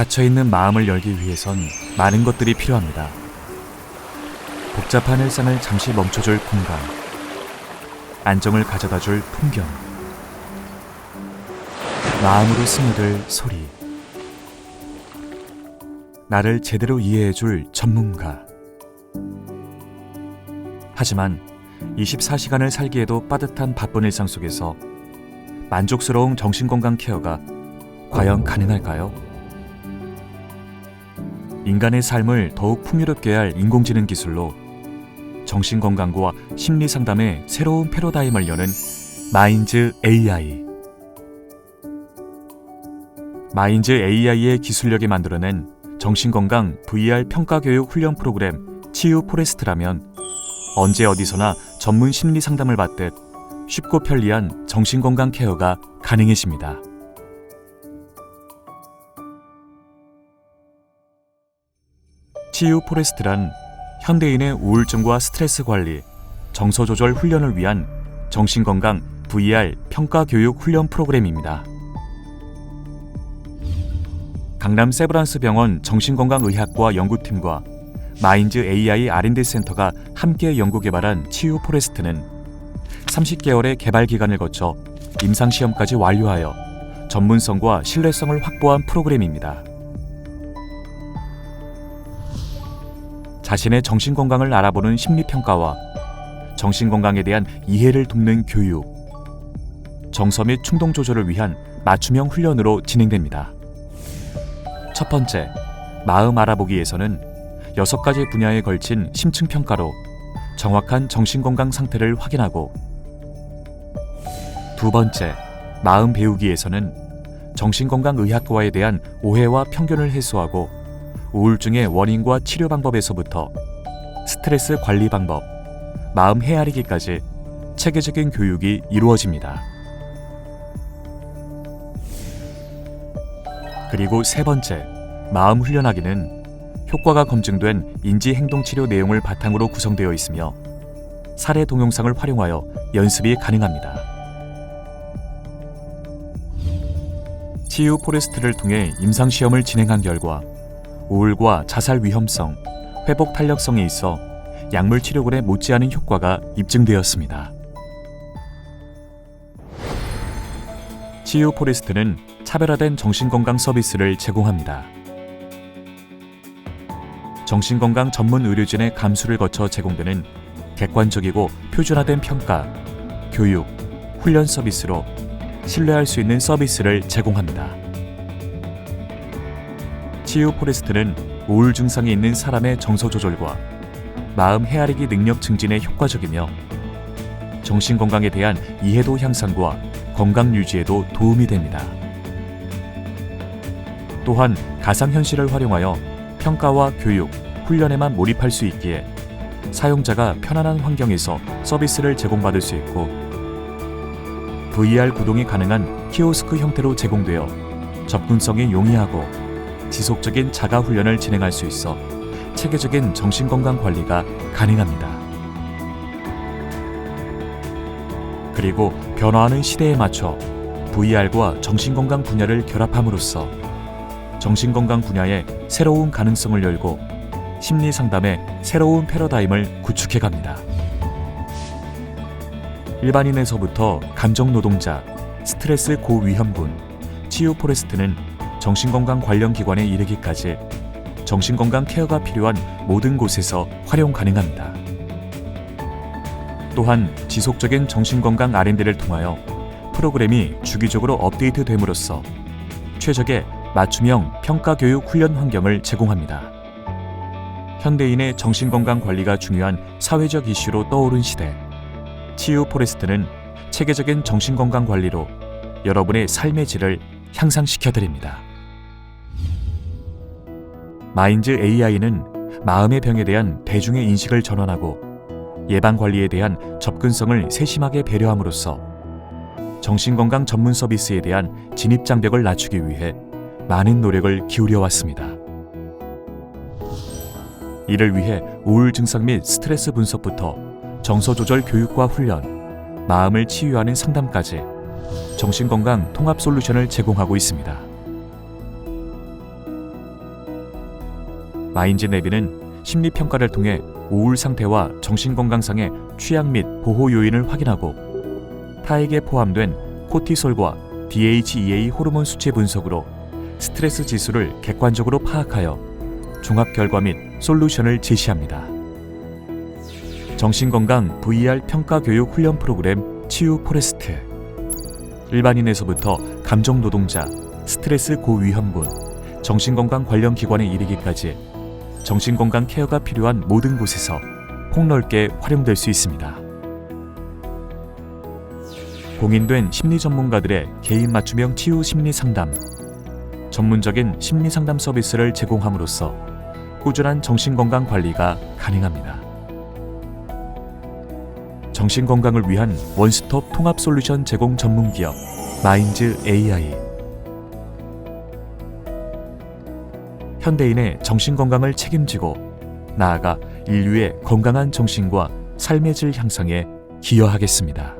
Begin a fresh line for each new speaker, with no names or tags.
닫혀있는 마음을 열기 위해선 많은 것들이 필요합니다. 복잡한 일상을 잠시 멈춰줄 공간, 안정을 가져다줄 풍경, 마음으로 스며들 소리, 나를 제대로 이해해줄 전문가. 하지만 24시간을 살기에도 빠듯한 바쁜 일상 속에서 만족스러운 정신건강 케어가 과연 가능할까요? 인간의 삶을 더욱 풍요롭게 할 인공지능 기술로 정신건강과 심리 상담의 새로운 패러다임을 여는 마인즈 AI. 마인즈 AI의 기술력이 만들어낸 정신건강 VR 평가교육 훈련 프로그램 치유 포레스트라면 언제 어디서나 전문 심리 상담을 받듯 쉽고 편리한 정신건강 케어가 가능해집니다. 치유 포레스트란 현대인의 우울증과 스트레스 관리, 정서 조절 훈련을 위한 정신건강 VR 평가 교육 훈련 프로그램입니다. 강남 세브란스 병원 정신건강의학과 연구팀과 마인즈 AI R&D 센터가 함께 연구 개발한 치유 포레스트는 30개월의 개발 기간을 거쳐 임상 시험까지 완료하여 전문성과 신뢰성을 확보한 프로그램입니다. 자신의 정신 건강을 알아보는 심리 평가와 정신 건강에 대한 이해를 돕는 교육, 정서 및 충동 조절을 위한 맞춤형 훈련으로 진행됩니다. 첫 번째, 마음 알아보기에서는 여섯 가지 분야에 걸친 심층 평가로 정확한 정신 건강 상태를 확인하고 두 번째, 마음 배우기에서는 정신 건강 의학과에 대한 오해와 편견을 해소하고 우울증의 원인과 치료 방법에서부터 스트레스 관리 방법, 마음 헤아리기까지 체계적인 교육이 이루어집니다. 그리고 세 번째, 마음 훈련하기는 효과가 검증된 인지 행동 치료 내용을 바탕으로 구성되어 있으며 사례 동영상을 활용하여 연습이 가능합니다. 치유 포레스트를 통해 임상 시험을 진행한 결과 우울과 자살 위험성, 회복 탄력성이 있어 약물 치료군에 못지않은 효과가 입증되었습니다. 치유 포레스트는 차별화된 정신건강 서비스를 제공합니다. 정신건강 전문 의료진의 감수를 거쳐 제공되는 객관적이고 표준화된 평가, 교육, 훈련 서비스로 신뢰할 수 있는 서비스를 제공합니다. 치유 포레스트는 우울 증상이 있는 사람의 정서 조절과 마음 헤아리기 능력 증진에 효과적이며 정신 건강에 대한 이해도 향상과 건강 유지에도 도움이 됩니다. 또한 가상 현실을 활용하여 평가와 교육, 훈련에만 몰입할 수 있기에 사용자가 편안한 환경에서 서비스를 제공받을 수 있고 VR 구동이 가능한 키오스크 형태로 제공되어 접근성이 용이하고 지속적인 자가 훈련을 진행할 수 있어 체계적인 정신건강 관리가 가능합니다. 그리고 변화하는 시대에 맞춰 VR과 정신건강 분야를 결합함으로써 정신건강 분야에 새로운 가능성을 열고 심리 상담의 새로운 패러다임을 구축해 갑니다. 일반인에서부터 감정 노동자, 스트레스 고위험군, 치유 포레스트는 정신건강 관련 기관에 이르기까지 정신건강 케어가 필요한 모든 곳에서 활용 가능합니다. 또한 지속적인 정신건강 R&D를 통하여 프로그램이 주기적으로 업데이트됨으로써 최적의 맞춤형 평가 교육 훈련 환경을 제공합니다. 현대인의 정신건강 관리가 중요한 사회적 이슈로 떠오른 시대. 치유 포레스트는 체계적인 정신건강 관리로 여러분의 삶의 질을 향상시켜 드립니다. 마인즈 AI는 마음의 병에 대한 대중의 인식을 전환하고 예방 관리에 대한 접근성을 세심하게 배려함으로써 정신건강 전문 서비스에 대한 진입 장벽을 낮추기 위해 많은 노력을 기울여 왔습니다. 이를 위해 우울 증상 및 스트레스 분석부터 정서 조절 교육과 훈련, 마음을 치유하는 상담까지 정신건강 통합 솔루션을 제공하고 있습니다. 마인즈 네비는 심리 평가를 통해 우울 상태와 정신 건강상의 취약 및 보호 요인을 확인하고 타액에 포함된 코티솔과 DHEA 호르몬 수치 분석으로 스트레스 지수를 객관적으로 파악하여 종합 결과 및 솔루션을 제시합니다. 정신건강 VR 평가 교육 훈련 프로그램 치유 포레스트 일반인에서부터 감정 노동자, 스트레스 고위험군, 정신건강 관련 기관에 이르기까지 정신건강 케어가 필요한 모든 곳에서 폭넓게 활용될 수 있습니다. 공인된 심리 전문가들의 개인 맞춤형 치유 심리 상담, 전문적인 심리 상담 서비스를 제공함으로써 꾸준한 정신건강 관리가 가능합니다. 정신건강을 위한 원스톱 통합 솔루션 제공 전문 기업 마인즈 AI 현대인의 정신건강을 책임지고 나아가 인류의 건강한 정신과 삶의 질 향상에 기여하겠습니다.